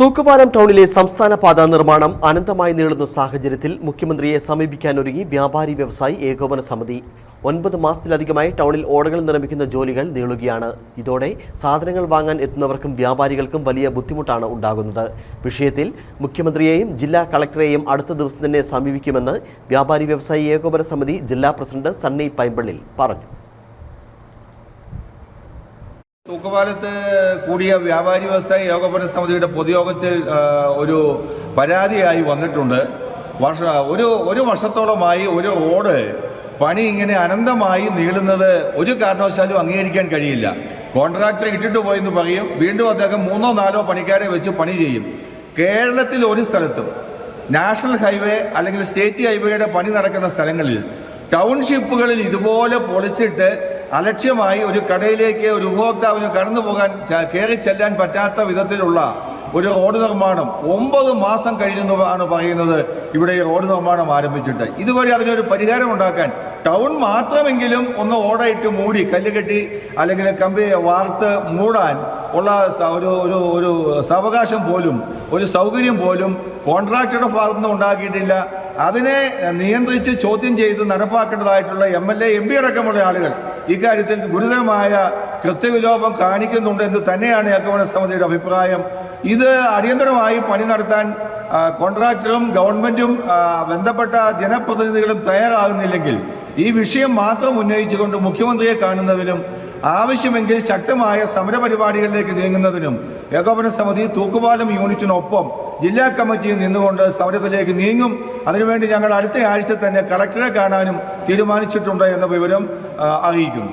തൂക്കുപാലം ടൗണിലെ സംസ്ഥാന പാത നിർമ്മാണം അനന്തമായി നീളുന്ന സാഹചര്യത്തിൽ മുഖ്യമന്ത്രിയെ സമീപിക്കാനൊരുങ്ങി വ്യാപാരി വ്യവസായി ഏകോപന സമിതി. ഒൻപത് മാസത്തിലധികമായി ടൗണിൽ ഓടകൾ നിർമ്മിക്കുന്ന ജോലികൾ നീളുകയാണ്. ഇതോടെ സാധനങ്ങൾ വാങ്ങാൻ എത്തുന്നവർക്കും വ്യാപാരികൾക്കും വലിയ ബുദ്ധിമുട്ടാണ് ഉണ്ടാകുന്നത്. വിഷയത്തിൽ മുഖ്യമന്ത്രിയെയും ജില്ലാ കളക്ടറെയും അടുത്ത ദിവസം തന്നെ സമീപിക്കുമെന്ന് വ്യാപാരി വ്യവസായി ഏകോപന സമിതി ജില്ലാ പ്രസിഡന്റ് സണ്ണി പൈമ്പള്ളിൽ പറഞ്ഞു. തൂക്കുപാലത്ത് കൂടിയ വ്യാപാരി വ്യവസായ ഏകോപന സമിതിയുടെ പൊതുയോഗത്തിൽ ഒരു പരാതിയായി വന്നിട്ടുണ്ട്. വർഷ ഒരു ഒരു വർഷത്തോളമായി ഒരു റോഡ് പണി ഇങ്ങനെ അനന്തമായി നീളുന്നത് ഒരു കാരണവശാലും അംഗീകരിക്കാൻ കഴിയില്ല. കോൺട്രാക്ടർ ഇട്ടിട്ട് പോയെന്ന് പറയും. വീണ്ടും അദ്ദേഹം മൂന്നോ നാലോ പണിക്കാരെ വെച്ച് പണി ചെയ്യും. കേരളത്തിൽ ഒരു സ്ഥലത്തും നാഷണൽ ഹൈവേ അല്ലെങ്കിൽ സ്റ്റേറ്റ് ഹൈവേയുടെ പണി നടക്കുന്ന സ്ഥലങ്ങളിൽ ടൗൺഷിപ്പുകളിൽ ഇതുപോലെ പൊളിച്ചിട്ട് അലക്ഷ്യമായി ഒരു കടയിലേക്ക് ഒരു ഉപഭോക്താവിന് കടന്നു പോകാൻ കയറി ചെല്ലാൻ പറ്റാത്ത വിധത്തിലുള്ള ഒരു റോഡ് നിർമ്മാണം ഒമ്പത് മാസം കഴിഞ്ഞെന്നാണ് പറയുന്നത്. ഇവിടെ ഈ റോഡ് നിർമ്മാണം ആരംഭിച്ചിട്ട്. ഇതുവരെ അതിനൊരു പരിഹാരം ഉണ്ടാക്കാൻ ടൗൺ മാത്രമെങ്കിലും ഒന്ന് ഓടയിട്ട് മൂടി കല്ല് കെട്ടി അല്ലെങ്കിൽ കമ്പി വാർത്ത് മൂടാൻ ഉള്ള ഒരു ഒരു ഒരു സാവകാശം പോലും ഒരു സൗകര്യം പോലും കോൺട്രാക്ടറുടെ ഭാഗത്തുനിന്ന് ഉണ്ടാക്കിയിട്ടില്ല. അതിനെ നിയന്ത്രിച്ച് ചോദ്യം ചെയ്ത് നടപ്പാക്കേണ്ടതായിട്ടുള്ള M L A M P അടക്കമുള്ള ആളുകൾ ഇക്കാര്യത്തിൽ ഗുരുതരമായ കൃത്യവിലോപം കാണിക്കുന്നുണ്ട് എന്ന് തന്നെയാണ് ഏകോപന സമിതിയുടെ അഭിപ്രായം. ഇത് അടിയന്തരമായി പണി നടത്താൻ കോൺട്രാക്ടറും ഗവൺമെന്റും ബന്ധപ്പെട്ട ജനപ്രതിനിധികളും തയ്യാറാകുന്നില്ലെങ്കിൽ ഈ വിഷയം മാത്രം ഉന്നയിച്ചുകൊണ്ട് മുഖ്യമന്ത്രിയെ കാണുന്നതിനും ആവശ്യമെങ്കിൽ ശക്തമായ സമരപരിപാടികളിലേക്ക് നീങ്ങുന്നതിനും ഏകോപന സമിതി തൂക്കുപാലം യൂണിറ്റിനൊപ്പം ജില്ലാ കമ്മിറ്റിയിൽ നിന്നുകൊണ്ട് സമരത്തിലേക്ക് നീങ്ങും. അതിനുവേണ്ടി ഞങ്ങൾ അടുത്ത ആഴ്ച തന്നെ കളക്ടറെ കാണാനും തീരുമാനിച്ചിട്ടുണ്ട് എന്ന വിവരം അറിയിക്കുന്നു.